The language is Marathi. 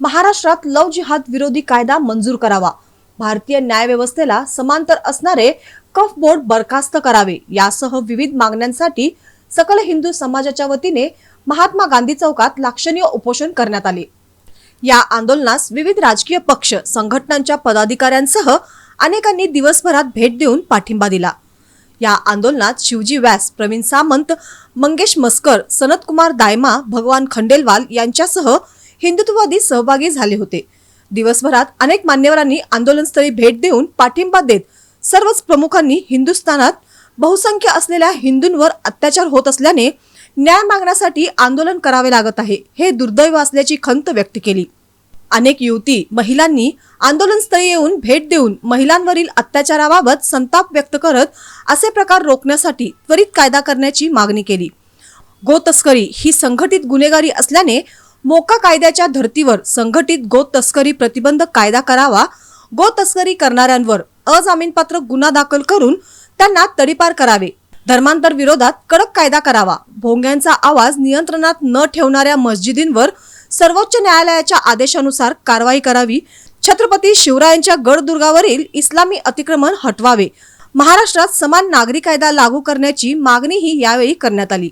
महाराष्ट्रात लव जिहाद विरोधी कायदा मंजूर करावा. भारतीय न्यायव्यवस्थेला समांतर असणारे कफ बोर्ड बरखास्त करावे यासह विविध मागण्यांसाठी सकल हिंदू समाजाच्या वतीने महात्मा गांधी चौकात लाक्षणीय उपोषण करण्यात आले. या आंदोलनास विविध राजकीय पक्ष संघटनांच्या पदाधिकाऱ्यांसह अनेकांनी दिवसभरात भेट देऊन पाठिंबा दिला. या आंदोलनात शिवजी व्यास प्रवीण सामंत मंगेश मस्कर सनतकुमार दायमा भगवान खंडेलवाल यांच्यासह हिंदुत्ववादी सहभागी झाले होते. दिवसभरात अनेक मान्यवरांनी आंदोलनस्थळी भेट देऊन पाठिंबा देत सर्वच प्रमुखांनी हिंदुस्थानात बहुसंख्य असलेल्या हिंदूंवर अत्याचार होत असल्याने न्याय मागण्यासाठी आंदोलन करावे लागत आहे हे दुर्दैव असल्याची खंत व्यक्त केली. अनेक युवती महिलांनी आंदोलनस्थळी येऊन भेट देऊन महिलांवरील अत्याचाराबाबत संताप व्यक्त करत असे प्रकार रोखण्यासाठी त्वरित कायदा करण्याची मागणी केली. गो तस्करी ही संघटित गुन्हेगारी असल्याने मोका कायद्याच्या धर्तीवर संघटित गो तस्करी प्रतिबंधक कायदा करावा गो तस्करी करणाऱ्यांवर अजामीनपात्र गुन्हा दाखल करून त्यांना तडीपार करावे. धर्मांतर विरोधात कडक कायदा करावा. भोंग्यांचा आवाज नियंत्रणात न ठेवणाऱ्या मस्जिदींवर सर्वोच्च न्यायालयाच्या आदेशानुसार कारवाई करावी. छत्रपती शिवरायांच्या गडदुर्गावरील इस्लामी अतिक्रमण हटवावे. महाराष्ट्रात समान नागरी कायदा लागू करण्याची मागणीही यावेळी करण्यात आली.